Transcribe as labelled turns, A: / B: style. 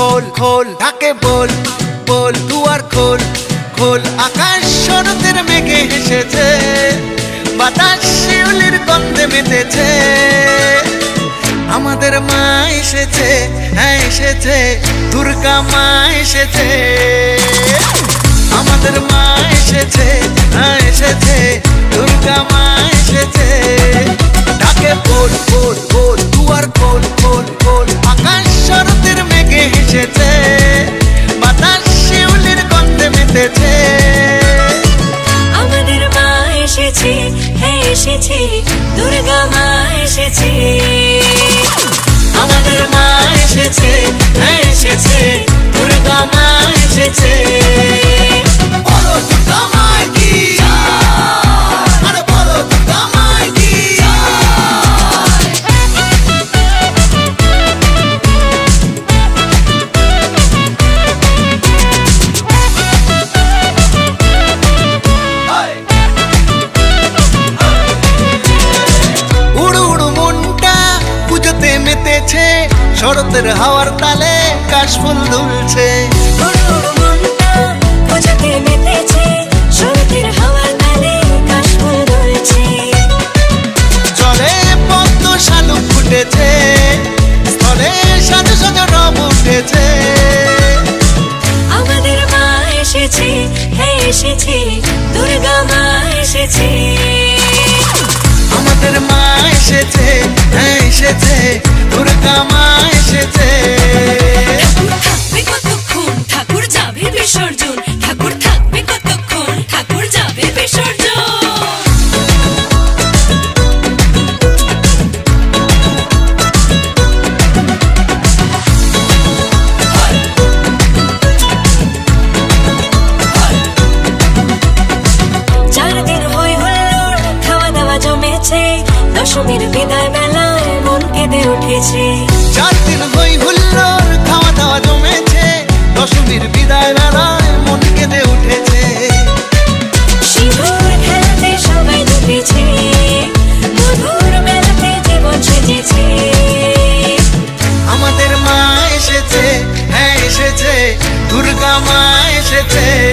A: খোল খোল, ঢাকে বল বল, দুয়ার খোল খোল, আকাশ শরতের মেঘে হেসেছে, বাতাস শিউলির গন্ধে মেতেছে।
B: আমাদের মা এসেছে হ্যাঁ এসেছে, দুর্গা মা এসেছে।
A: শরতের হাওয়ার তালে কাশফুল দুলছে চলে পদ্ম শালু ফুটেছে স্থলে রব উঠেছে।
B: আমাদের মা এসেছে হ্যাঁ এসেছে দুর্গা মা এসেছে।
A: আমাদের মা এসেছে হ্যাঁ এসেছে
B: বিসর্জন। ঠাকুর থাকবে কতক্ষণ? ঠাকুর যাবে বিসর্জন। দশমীর বিদায় বেলায় মন কেঁদে উঠেছে।
A: চার দিন হই হুল্লোর খাওয়া দাওয়া জমেছে। এসেছে।